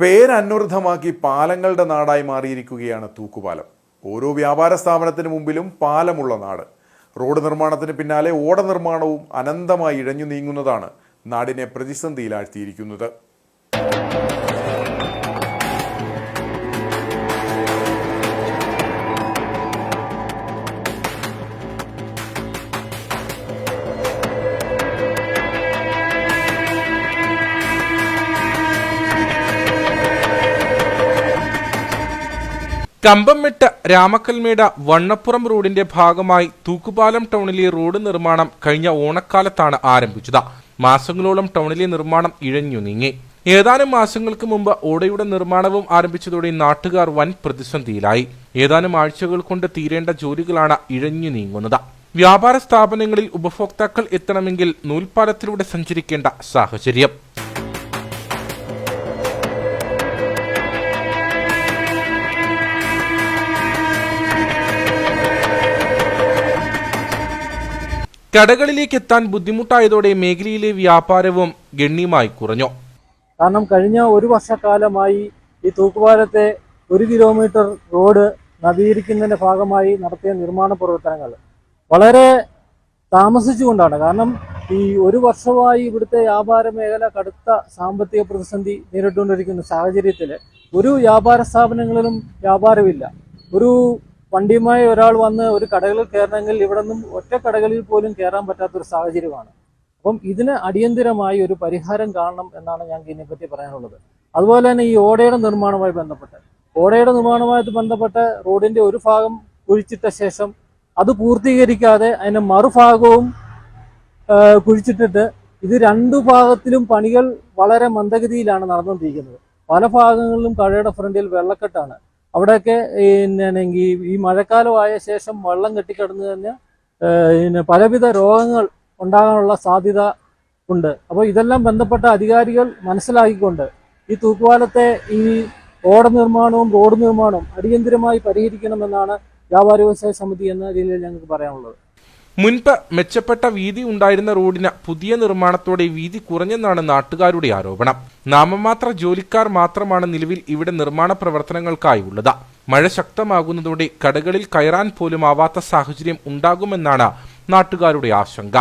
പേരന്വർത്ഥമാക്കി പാലങ്ങളുടെ നാടായി മാറിയിരിക്കുകയാണ് തൂക്കുപാലം. ഓരോ വ്യാപാര സ്ഥാപനത്തിന് മുമ്പിലും പാലമുള്ള നാട്. റോഡ് നിർമ്മാണത്തിന് പിന്നാലെ ഓട നിർമ്മാണവും അനന്തമായി ഇഴഞ്ഞു നീങ്ങുന്നതാണ് നാടിനെ പ്രതിസന്ധിയിലാഴ്ത്തിയിരിക്കുന്നത്. കമ്പംമെട്ട് രാമക്കൽമേട വണ്ണപ്പുറം റോഡിന്റെ ഭാഗമായി തൂക്കുപാലം ടൗണിലെ റോഡ് നിർമ്മാണം കഴിഞ്ഞ ഓണക്കാലത്താണ് ആരംഭിച്ചത്. മാസങ്ങളോളം ടൗണിലെ നിർമ്മാണം ഇഴഞ്ഞു നീങ്ങി. ഏതാനും മാസങ്ങൾക്ക് മുമ്പ് ഓടയുടെ നിർമ്മാണവും ആരംഭിച്ചതോടെ നാട്ടുകാർ വൻ പ്രതിസന്ധിയിലായി. ഏതാനും ആഴ്ചകൾ കൊണ്ട് തീരേണ്ട ജോലികളാണ് ഇഴഞ്ഞു നീങ്ങുന്നത്. വ്യാപാര സ്ഥാപനങ്ങളിൽ ഉപഭോക്താക്കൾ എത്തണമെങ്കിൽ നൂൽപ്പാലത്തിലൂടെ സഞ്ചരിക്കേണ്ട സാഹചര്യം. കടകളിലേക്ക് എത്താൻ ബുദ്ധിമുട്ടായതോടെ മേഖലയിലെ വ്യാപാരവും ഗണ്യമായി കുറഞ്ഞു. കാരണം കഴിഞ്ഞ ഒരു വർഷക്കാലമായി ഈ തൂക്കുപാലത്തെ ഒരു കിലോമീറ്റർ റോഡ് നവീകരിക്കുന്നതിന്റെ ഭാഗമായി നടത്തിയ നിർമ്മാണ പ്രവർത്തനങ്ങൾ വളരെ താമസിച്ചുകൊണ്ടാണ്. കാരണം ഈ ഒരു വർഷമായി ഇവിടുത്തെ വ്യാപാര മേഖല കടുത്ത സാമ്പത്തിക പ്രതിസന്ധി നേരിട്ടുകൊണ്ടിരിക്കുന്ന സാഹചര്യത്തിൽ ഒരു വ്യാപാര സ്ഥാപനങ്ങളിലും വ്യാപാരമില്ല. ഒരു വണ്ടിയുമായി ഒരാൾ വന്ന് ഒരു കടകളിൽ കയറണമെങ്കിൽ ഇവിടെ നിന്നും ഒറ്റ കടകളിൽ പോലും കയറാൻ പറ്റാത്തൊരു സാഹചര്യമാണ്. അപ്പം ഇതിന് അടിയന്തിരമായി ഒരു പരിഹാരം കാണണം എന്നാണ് ഞങ്ങൾക്ക് ഇതിനെപ്പറ്റി പറയാനുള്ളത്. അതുപോലെ തന്നെ ഈ ഓടയുടെ നിർമ്മാണവുമായി ബന്ധപ്പെട്ട്. ഓടയുടെ നിർമ്മാണവുമായിട്ട് ബന്ധപ്പെട്ട് റോഡിന്റെ ഒരു ഭാഗം കുഴിച്ചിട്ട ശേഷം അത് പൂർത്തീകരിക്കാതെ അതിന്റെ മറുഭാഗവും കുഴിച്ചിട്ടിട്ട് ഇത് രണ്ടു ഭാഗത്തിലും പണികൾ വളരെ മന്ദഗതിയിലാണ് നടന്നുകൊണ്ടിരിക്കുന്നത്. പല ഭാഗങ്ങളിലും കഴയുടെ ഫ്രണ്ടിൽ വെള്ളക്കെട്ടാണ്. അവിടെയൊക്കെ പിന്നെ ഈ മഴക്കാലമായ ശേഷം വെള്ളം കെട്ടിക്കിടന്ന് തന്നെ പിന്നെ പലവിധ രോഗങ്ങൾ ഉണ്ടാകാനുള്ള സാധ്യത ഉണ്ട്. അപ്പോൾ ഇതെല്ലാം ബന്ധപ്പെട്ട അധികാരികൾ മനസ്സിലാക്കിക്കൊണ്ട് ഈ തൂക്കുപാലത്തെ ഈ ഓട നിർമ്മാണവും റോഡ് നിർമ്മാണവും അടിയന്തിരമായി പരിഹരിക്കണമെന്നാണ് വ്യാപാര വ്യവസായ സമിതി എന്ന രീതിയിൽ ഞങ്ങൾക്ക് പറയാനുള്ളത്. മുൻപ് മെച്ചപ്പെട്ട വീതി ഉണ്ടായിരുന്ന റോഡിന് പുതിയ നിർമ്മാണത്തോടെ വീതി കുറഞ്ഞെന്നാണ് നാട്ടുകാരുടെ ആരോപണം. നാമമാത്ര ജോലിക്കാർ മാത്രമാണ് നിലവിൽ ഇവിടെ നിർമ്മാണ പ്രവർത്തനങ്ങൾക്കായി ഉള്ളത്. മഴ ശക്തമാകുന്നതോടെ കടകളിൽ കയറാൻ പോലും ആവാത്ത സാഹചര്യം ഉണ്ടാകുമെന്നാണ് നാട്ടുകാരുടെ ആശങ്ക.